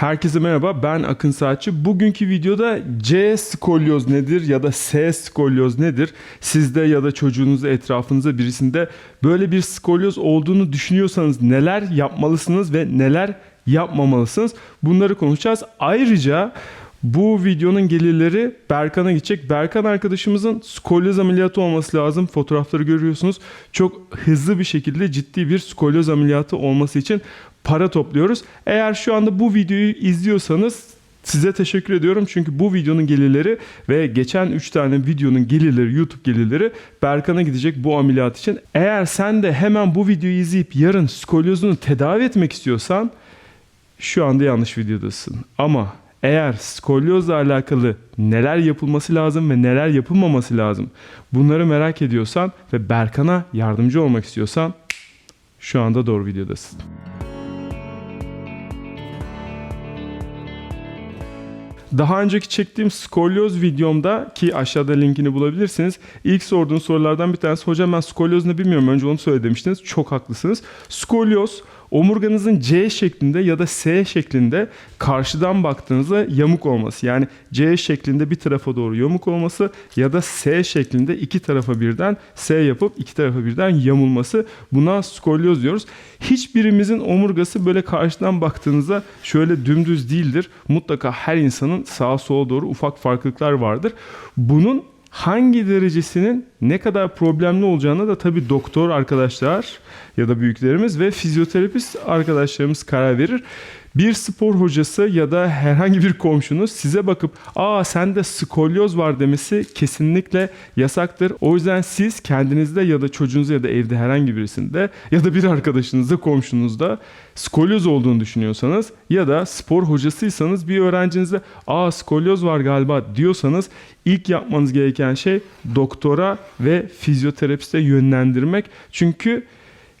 Herkese merhaba ben Akın Saatçı. Bugünkü videoda C skolyoz nedir ya da S skolyoz nedir? Sizde ya da çocuğunuzda etrafınızda birisinde böyle bir skolyoz olduğunu düşünüyorsanız neler yapmalısınız ve neler yapmamalısınız? Bunları konuşacağız. Ayrıca bu videonun gelirleri Berkan'a gidecek. Berkan arkadaşımızın skolyoz ameliyatı olması lazım. Fotoğrafları görüyorsunuz. Çok hızlı bir şekilde ciddi bir skolyoz ameliyatı olması için para topluyoruz. Eğer şu anda bu videoyu izliyorsanız size teşekkür ediyorum. Çünkü bu videonun gelirleri ve geçen 3 tane videonun gelirleri, YouTube gelirleri Berkan'a gidecek bu ameliyat için. Eğer sen de hemen bu videoyu izleyip yarın skolyozunu tedavi etmek istiyorsan şu anda yanlış videodasın. Ama eğer skolyozla alakalı neler yapılması lazım ve neler yapılmaması lazım bunları merak ediyorsan ve Berkan'a yardımcı olmak istiyorsan şu anda doğru videodasın. Daha önceki çektiğim skolyoz videomda ki aşağıda linkini bulabilirsiniz. İlk sorduğun sorulardan bir tanesi hocam ben skolyoz ne bilmiyorum önce onu söyle demiştiniz. Çok haklısınız. Skolyoz omurganızın C şeklinde ya da S şeklinde karşıdan baktığınızda yamuk olması. Yani C şeklinde bir tarafa doğru yamuk olması ya da S şeklinde iki tarafa birden S yapıp iki tarafa birden yamulması. Buna skolyoz diyoruz. Hiçbirimizin omurgası böyle karşıdan baktığınızda şöyle dümdüz değildir. Mutlaka her insanın sağa sola doğru ufak farklılıklar vardır. Bunun hangi derecesinin ne kadar problemli olacağına da tabii doktor arkadaşlar ya da büyüklerimiz ve fizyoterapist arkadaşlarımız karar verir. Bir spor hocası ya da herhangi bir komşunuz size bakıp aa sende skolyoz var demesi kesinlikle yasaktır. O yüzden siz kendinizde ya da çocuğunuzda ya da evde herhangi birisinde ya da bir arkadaşınızda komşunuzda skolyoz olduğunu düşünüyorsanız ya da spor hocasıysanız bir öğrencinizde aa skolyoz var galiba diyorsanız ilk yapmanız gereken şey doktora ve fizyoterapiste yönlendirmek. Çünkü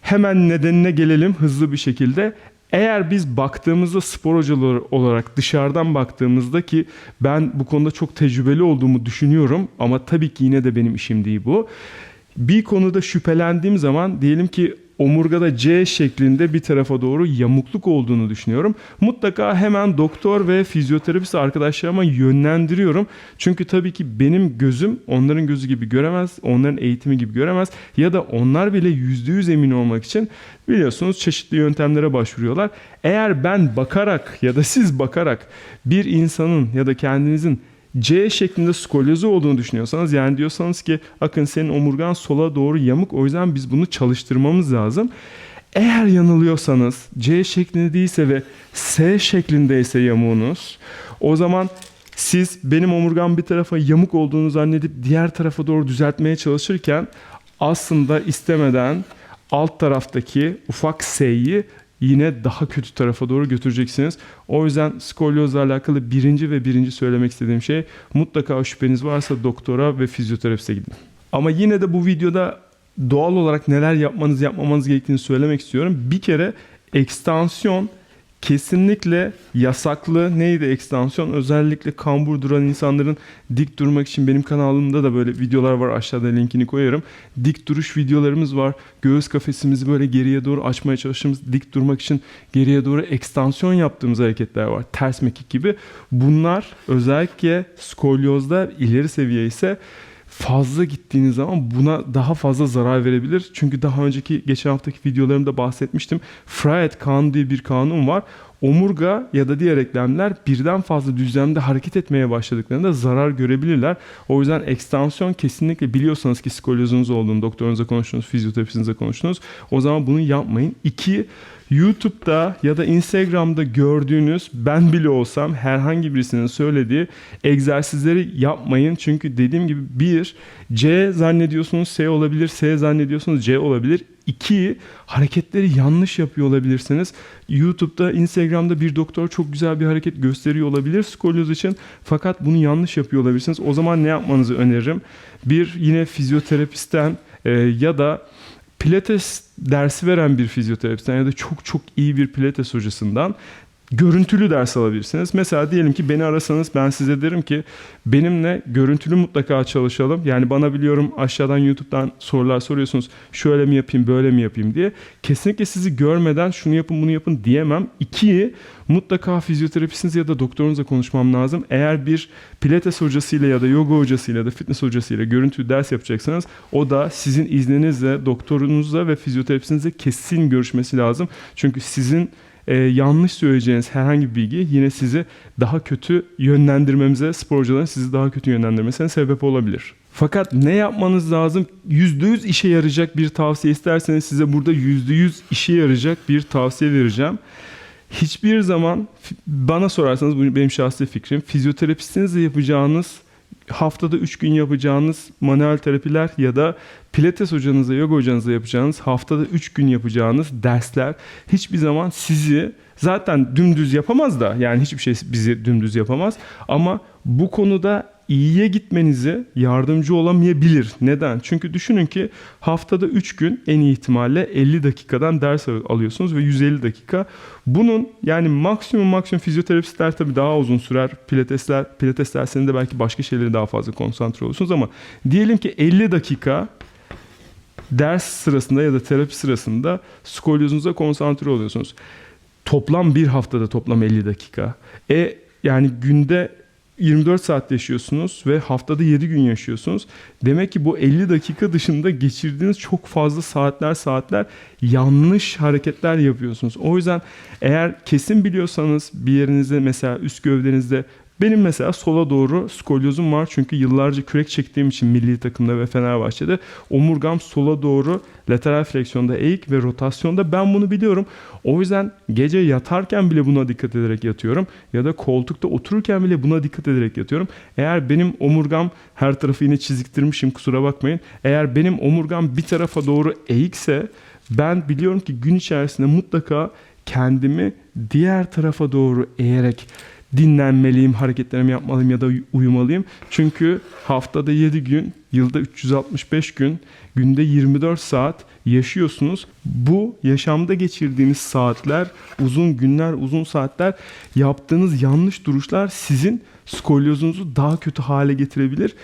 hemen nedenine gelelim hızlı bir şekilde. Eğer biz baktığımızda spor hocaları olarak dışarıdan baktığımızda ki ben bu konuda çok tecrübeli olduğumu düşünüyorum ama tabii ki yine de benim işim değil bu. Bir konuda şüphelendiğim zaman diyelim ki omurgada C şeklinde bir tarafa doğru yamukluk olduğunu düşünüyorum. Mutlaka hemen doktor ve fizyoterapist arkadaşlarıma yönlendiriyorum. Çünkü tabii ki benim gözüm onların gözü gibi göremez, onların eğitimi gibi göremez ya da onlar bile %100 emin olmak için biliyorsunuz çeşitli yöntemlere başvuruyorlar. Eğer ben bakarak ya da siz bakarak bir insanın ya da kendinizin C şeklinde skolyozu olduğunu düşünüyorsanız yani diyorsanız ki akın senin omurgan sola doğru yamuk o yüzden biz bunu çalıştırmamız lazım. Eğer yanılıyorsanız C şeklinde değilse ve S şeklindeyse yamuğunuz o zaman siz benim omurgam bir tarafa yamuk olduğunu zannedip diğer tarafa doğru düzeltmeye çalışırken aslında istemeden alt taraftaki ufak S'yi yine daha kötü tarafa doğru götüreceksiniz. O yüzden skolyozla alakalı birinci ve birinci söylemek istediğim şey mutlaka şüpheniz varsa doktora ve fizyoterapiste gidin. Ama yine de bu videoda doğal olarak neler yapmanız yapmamanız gerektiğini söylemek istiyorum. Bir kere ekstansiyon kesinlikle yasaklı. Neydi ekstansiyon? Özellikle kambur duran insanların dik durmak için benim kanalımda da böyle videolar var. Aşağıda linkini koyarım. Dik duruş videolarımız var. Göğüs kafesimizi böyle geriye doğru açmaya çalıştığımız dik durmak için geriye doğru ekstansiyon yaptığımız hareketler var. Ters mekik gibi. Bunlar özellikle skolyozda ileri seviye ise fazla gittiğiniz zaman buna daha fazla zarar verebilir. Çünkü daha önceki geçen haftaki videolarımda bahsetmiştim. Fried kanunu diye bir kanun var. Omurga ya da diğer eklemler birden fazla düzlemde hareket etmeye başladıklarında zarar görebilirler. O yüzden ekstansiyon kesinlikle biliyorsanız ki skolyozunuz olduğunu doktorunuza konuştunuz, fizyoterapistinize konuştunuz. O zaman bunu yapmayın. İki, YouTube'da ya da Instagram'da gördüğünüz ben bile olsam herhangi birisinin söylediği egzersizleri yapmayın. Çünkü dediğim gibi bir C zannediyorsunuz S olabilir, S zannediyorsunuz C olabilir. İki, hareketleri yanlış yapıyor olabilirsiniz. YouTube'da, Instagram'da bir doktor çok güzel bir hareket gösteriyor olabilir skolyoz için. Fakat bunu yanlış yapıyor olabilirsiniz. O zaman ne yapmanızı öneririm? Bir, yine fizyoterapistten e, ya da Pilates dersi veren bir fizyoterapistten ya da çok çok iyi bir pilates hocasından görüntülü ders alabilirsiniz. Mesela diyelim ki beni arasanız ben size derim ki benimle görüntülü mutlaka çalışalım. Yani bana biliyorum aşağıdan YouTube'dan sorular soruyorsunuz. Şöyle mi yapayım, böyle mi yapayım diye. Kesinlikle sizi görmeden şunu yapın, bunu yapın diyemem. İkiyi mutlaka fizyoterapistiniz ya da doktorunuzla konuşmam lazım. Eğer bir pilates hocasıyla ya da yoga hocasıyla ya da fitness hocasıyla görüntülü ders yapacaksanız o da sizin izninizle doktorunuzla ve fizyoterapistinizle kesin görüşmesi lazım. Çünkü sizin e, yanlış söyleyeceğiniz herhangi bir bilgi yine sizi daha kötü yönlendirmemize, sporcuların sizi daha kötü yönlendirmesine sebep olabilir. Fakat ne yapmanız lazım? %100 işe yarayacak bir tavsiye isterseniz size burada %100 işe yarayacak bir tavsiye vereceğim. Hiçbir zaman bana sorarsanız bu benim şahsi fikrim. Fizyoterapistinizle yapacağınız haftada 3 gün yapacağınız manuel terapiler ya da pilates hocanızla, yoga hocanızla yapacağınız haftada 3 gün yapacağınız dersler hiçbir zaman sizi zaten dümdüz yapamaz da. Yani hiçbir şey bizi dümdüz yapamaz. Ama bu konuda iyiye gitmenize yardımcı olamayabilir. Neden? Çünkü düşünün ki haftada 3 gün en iyi ihtimalle 50 dakikadan ders al- alıyorsunuz ve 150 dakika. Bunun yani maksimum maksimum fizyoterapistler tabii daha uzun sürer. Pilatesler, pilates derslerinde belki başka şeylere daha fazla konsantre olursunuz ama diyelim ki 50 dakika ders sırasında ya da terapi sırasında skolyozunuza konsantre oluyorsunuz. Toplam bir haftada toplam 50 dakika. E yani günde 24 saat yaşıyorsunuz ve haftada 7 gün yaşıyorsunuz. Demek ki bu 50 dakika dışında geçirdiğiniz çok fazla saatler saatler yanlış hareketler yapıyorsunuz. O yüzden eğer kesin biliyorsanız bir yerinizde mesela üst gövdenizde benim mesela sola doğru skolyozum var çünkü yıllarca kürek çektiğim için milli takımda ve Fenerbahçe'de omurgam sola doğru lateral fleksiyonda eğik ve rotasyonda ben bunu biliyorum. O yüzden gece yatarken bile buna dikkat ederek yatıyorum ya da koltukta otururken bile buna dikkat ederek yatıyorum. Eğer benim omurgam her tarafı yine çiziktirmişim kusura bakmayın. Eğer benim omurgam bir tarafa doğru eğikse ben biliyorum ki gün içerisinde mutlaka kendimi diğer tarafa doğru eğerek dinlenmeliyim, hareketlerimi yapmalıyım ya da uy- uyumalıyım. Çünkü haftada 7 gün, yılda 365 gün, günde 24 saat yaşıyorsunuz. Bu yaşamda geçirdiğiniz saatler, uzun günler, uzun saatler yaptığınız yanlış duruşlar sizin skolyozunuzu daha kötü hale getirebilir.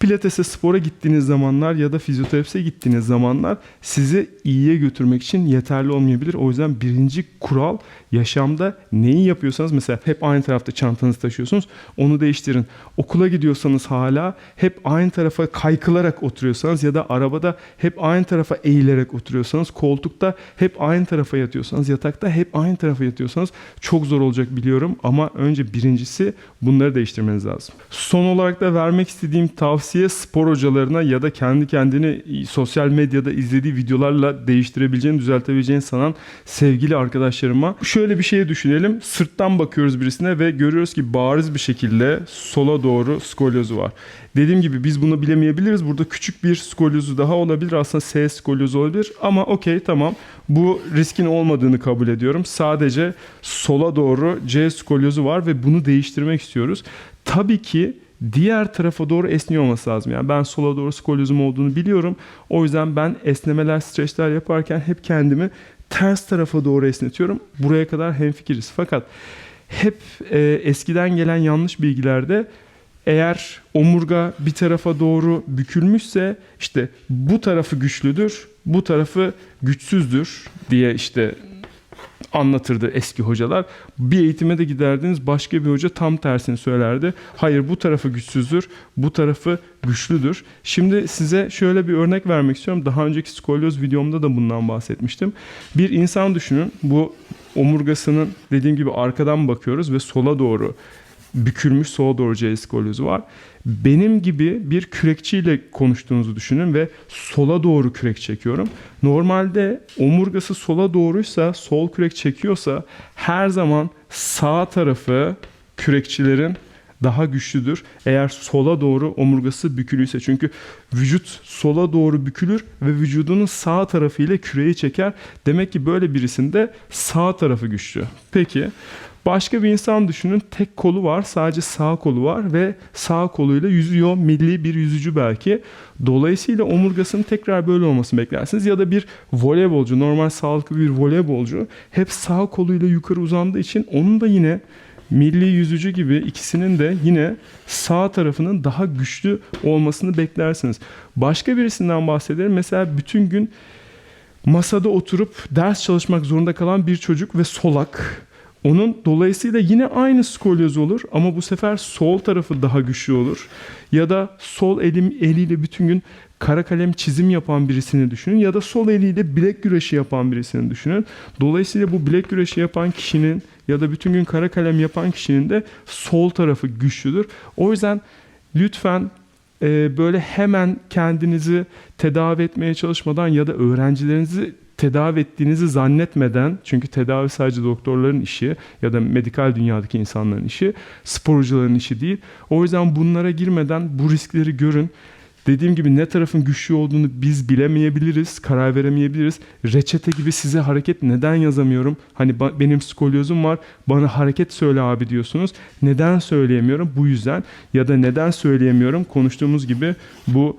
Pilates'e spora gittiğiniz zamanlar ya da fizyoterapise gittiğiniz zamanlar sizi iyiye götürmek için yeterli olmayabilir. O yüzden birinci kural yaşamda neyi yapıyorsanız mesela hep aynı tarafta çantanızı taşıyorsunuz onu değiştirin. Okula gidiyorsanız hala hep aynı tarafa kaykılarak oturuyorsanız ya da arabada hep aynı tarafa eğilerek oturuyorsanız koltukta hep aynı tarafa yatıyorsanız yatakta hep aynı tarafa yatıyorsanız çok zor olacak biliyorum ama önce birincisi bunları değiştirmeniz lazım. Son olarak da vermek istediğim tavsiye spor hocalarına ya da kendi kendini sosyal medyada izlediği videolarla değiştirebileceğini, düzeltebileceğini sanan sevgili arkadaşlarıma şöyle bir şey düşünelim. Sırttan bakıyoruz birisine ve görüyoruz ki bariz bir şekilde sola doğru skolyozu var. Dediğim gibi biz bunu bilemeyebiliriz. Burada küçük bir skolyozu daha olabilir. Aslında S skolyozu olabilir. Ama okey tamam. Bu riskin olmadığını kabul ediyorum. Sadece sola doğru C skolyozu var ve bunu değiştirmek istiyoruz. Tabii ki diğer tarafa doğru esniyor olması lazım. Yani ben sola doğru skolyozum olduğunu biliyorum. O yüzden ben esnemeler, streçler yaparken hep kendimi ters tarafa doğru esnetiyorum. Buraya kadar hemfikiriz. Fakat hep e, eskiden gelen yanlış bilgilerde eğer omurga bir tarafa doğru bükülmüşse işte bu tarafı güçlüdür, bu tarafı güçsüzdür diye işte anlatırdı eski hocalar. Bir eğitime de giderdiniz başka bir hoca tam tersini söylerdi. Hayır bu tarafı güçsüzdür, bu tarafı güçlüdür. Şimdi size şöyle bir örnek vermek istiyorum. Daha önceki skolyoz videomda da bundan bahsetmiştim. Bir insan düşünün. Bu omurgasının dediğim gibi arkadan bakıyoruz ve sola doğru bükülmüş sola doğru C skolyozu var. Benim gibi bir kürekçiyle konuştuğunuzu düşünün ve sola doğru kürek çekiyorum. Normalde omurgası sola doğruysa, sol kürek çekiyorsa her zaman sağ tarafı kürekçilerin daha güçlüdür. Eğer sola doğru omurgası bükülüyse. Çünkü vücut sola doğru bükülür ve vücudunun sağ tarafıyla küreği çeker. Demek ki böyle birisinde sağ tarafı güçlü. Peki Başka bir insan düşünün. Tek kolu var. Sadece sağ kolu var ve sağ koluyla yüzüyor. Milli bir yüzücü belki. Dolayısıyla omurgasının tekrar böyle olmasını beklersiniz. Ya da bir voleybolcu, normal sağlıklı bir voleybolcu hep sağ koluyla yukarı uzandığı için onun da yine milli yüzücü gibi ikisinin de yine sağ tarafının daha güçlü olmasını beklersiniz. Başka birisinden bahsedelim. Mesela bütün gün masada oturup ders çalışmak zorunda kalan bir çocuk ve solak. Onun dolayısıyla yine aynı skolyoz olur ama bu sefer sol tarafı daha güçlü olur. Ya da sol elim eliyle bütün gün kara kalem çizim yapan birisini düşünün ya da sol eliyle bilek güreşi yapan birisini düşünün. Dolayısıyla bu bilek güreşi yapan kişinin ya da bütün gün kara kalem yapan kişinin de sol tarafı güçlüdür. O yüzden lütfen böyle hemen kendinizi tedavi etmeye çalışmadan ya da öğrencilerinizi tedavi ettiğinizi zannetmeden çünkü tedavi sadece doktorların işi ya da medikal dünyadaki insanların işi, sporcuların işi değil. O yüzden bunlara girmeden bu riskleri görün. Dediğim gibi ne tarafın güçlü olduğunu biz bilemeyebiliriz, karar veremeyebiliriz. Reçete gibi size hareket neden yazamıyorum? Hani benim skolyozum var, bana hareket söyle abi diyorsunuz. Neden söyleyemiyorum? Bu yüzden. Ya da neden söyleyemiyorum? Konuştuğumuz gibi bu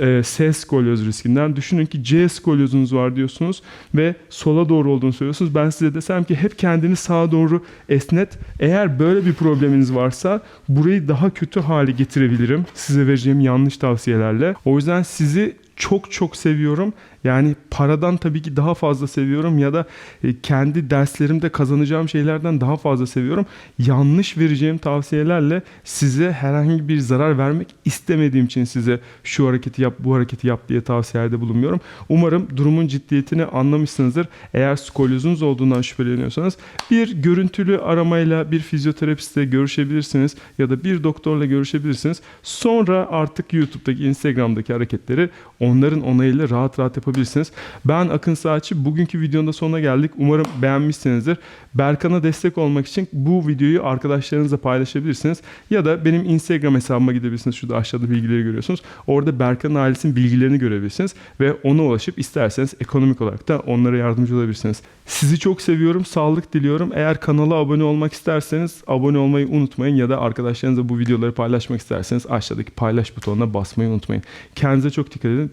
e, S skolyoz riskinden. Düşünün ki C skolyozunuz var diyorsunuz ve sola doğru olduğunu söylüyorsunuz. Ben size desem ki hep kendini sağa doğru esnet. Eğer böyle bir probleminiz varsa burayı daha kötü hale getirebilirim. Size vereceğim yanlış tavsiyelerle. O yüzden sizi çok çok seviyorum. Yani paradan tabii ki daha fazla seviyorum ya da e, kendi derslerimde kazanacağım şeylerden daha fazla seviyorum. Yanlış vereceğim tavsiyelerle size herhangi bir zarar vermek istemediğim için size şu hareketi yap, bu hareketi yap diye tavsiyelerde bulunmuyorum. Umarım durumun ciddiyetini anlamışsınızdır. Eğer skolyozunuz olduğundan şüpheleniyorsanız bir görüntülü aramayla bir fizyoterapiste görüşebilirsiniz ya da bir doktorla görüşebilirsiniz. Sonra artık YouTube'daki, Instagram'daki hareketleri onların onayıyla rahat rahat yapabilirsiniz. Ben Akın Saatçi. Bugünkü videonun da sonuna geldik. Umarım beğenmişsinizdir. Berkan'a destek olmak için bu videoyu arkadaşlarınızla paylaşabilirsiniz. Ya da benim Instagram hesabıma gidebilirsiniz. Şurada aşağıda bilgileri görüyorsunuz. Orada Berkan'ın ailesinin bilgilerini görebilirsiniz. Ve ona ulaşıp isterseniz ekonomik olarak da onlara yardımcı olabilirsiniz. Sizi çok seviyorum. Sağlık diliyorum. Eğer kanala abone olmak isterseniz abone olmayı unutmayın. Ya da arkadaşlarınızla bu videoları paylaşmak isterseniz aşağıdaki paylaş butonuna basmayı unutmayın. Kendinize çok dikkat edin.